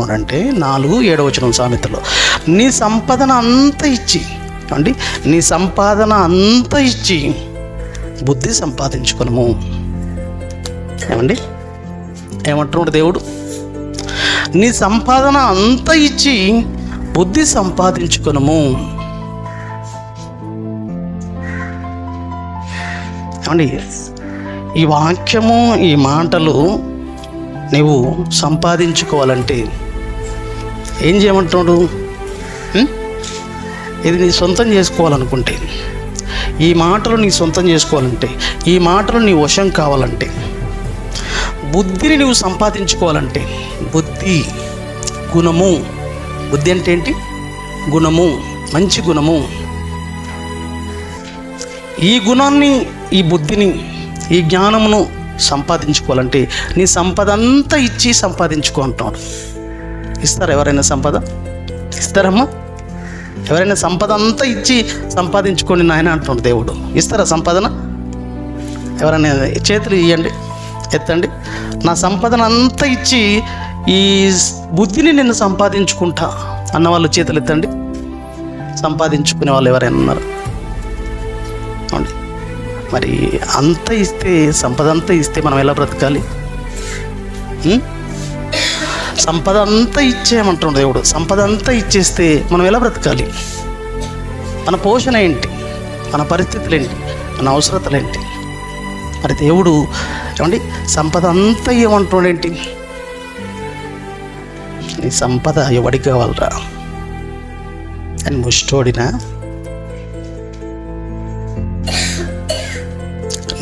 అంటే నాలుగు ఏడవచనం సామెతలో. నీ సంపదన అంతా ఇచ్చి అండి నీ సంపాదన అంతా ఇచ్చి బుద్ధి సంపాదించుకునము. ఏమండి? ఏమంటున్నాడు దేవుడు? నీ సంపాదన అంతా ఇచ్చి బుద్ధి సంపాదించుకునము. ఏమండి? ఈ వాక్యము ఈ మాటలు నువ్వు సంపాదించుకోవాలంటే ఏం చేయమంటాడు ఇది నీ సొంతం చేసుకోవాలనుకుంటే ఈ మాటలు నీ సొంతం చేసుకోవాలంటే ఈ మాటలు నీ వశం కావాలంటే బుద్ధిని నువ్వు సంపాదించుకోవాలంటే బుద్ధి గుణము బుద్ధి అంటే ఏంటి? గుణము మంచి గుణము. ఈ గుణాన్ని ఈ బుద్ధిని ఈ జ్ఞానమును సంపాదించుకోవాలంటే నీ సంపద అంతా ఇచ్చి సంపాదించుకో అంటున్నాడు. ఇస్తారా ఎవరైనా సంపద? ఇస్తారమ్మా. ఎవరైనా సంపద అంతా ఇచ్చి సంపాదించుకోండి నాయన అంటున్నాడు దేవుడు. ఇస్తారా సంపాదన? ఎవరైనా చేతులు ఇవ్వండి ఎత్తండి. నా సంపదన అంతా ఇచ్చి ఈ బుద్ధిని నేను సంపాదించుకుంటా అన్న వాళ్ళు చేతులు ఎత్తండి. సంపాదించుకునే వాళ్ళు ఎవరైనా ఉన్నారు? అవును మరి అంత ఇస్తే సంపద అంతా ఇస్తే మనం ఎలా బ్రతకాలి? సంపద అంతా ఇచ్చేయమంటున్నాడు దేవుడు. సంపద అంతా ఇచ్చేస్తే మనం ఎలా బ్రతకాలి? మన పోషణ ఏంటి? మన పరిస్థితులు ఏంటి? మన అవసరతలు ఏంటి? మరి దేవుడు ఏమండి? సంపద అంతా ఇవ్వమంటున్నాడు ఏంటి? నీ సంపద ఎవడికి కావాలరా? అని ముష్టోడినా?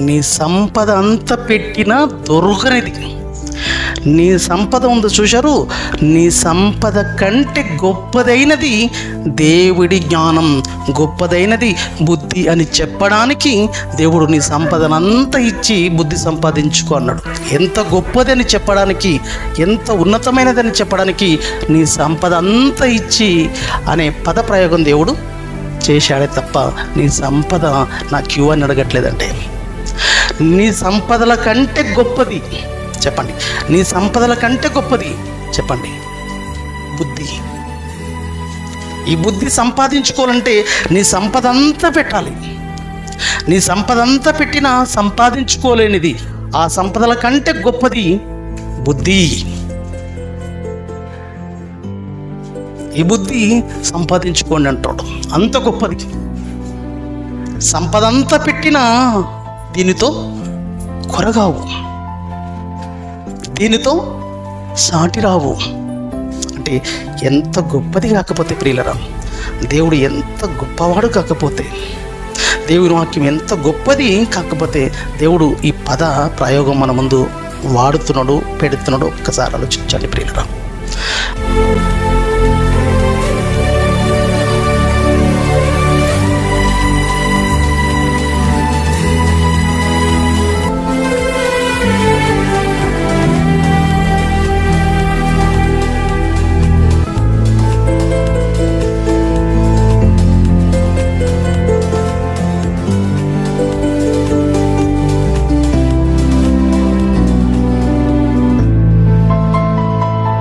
నీ సంపద అంత పెట్టినా దొరకనిది. నీ సంపద ఉంది చూశారు? నీ సంపద కంటే గొప్పదైనది దేవుడి జ్ఞానం. గొప్పదైనది బుద్ధి అని చెప్పడానికి దేవుడు నీ సంపదనంతా ఇచ్చి బుద్ధి సంపాదించుకో అన్నాడు. ఎంత గొప్పదని చెప్పడానికి ఎంత ఉన్నతమైనదని చెప్పడానికి నీ సంపద అంతా ఇచ్చి అనే పద ప్రయోగం దేవుడు చేశాడే తప్ప నీ సంపద నా క్యూ అని అడగట్లేదంటే. నీ సంపదల కంటే గొప్పది చెప్పండి. నీ సంపదల కంటే గొప్పది చెప్పండి. బుద్ధి. ఈ బుద్ధి సంపాదించుకోవాలంటే నీ సంపద అంతా పెట్టాలి. నీ సంపద అంతా పెట్టినా సంపాదించుకోలేనిది. ఆ సంపదల కంటే గొప్పది బుద్ధి. ఈ బుద్ధి సంపాదించుకోండి అంటాడు. అంత గొప్పది. సంపద అంతా పెట్టినా దీనితో కొరగావు. దీనితో సాటి రావు. అంటే ఎంత గొప్పది కాకపోతే ప్రియులరా దేవుడు ఎంత గొప్పవాడు కాకపోతే దేవుని వాక్యం ఎంత గొప్పది కాకపోతే దేవుడు ఈ పద ప్రయోగం మన ముందు వాడుతున్నాడు పెడుతున్నాడు. ఒక్కసారి ఆలోచించండి ప్రియులరా.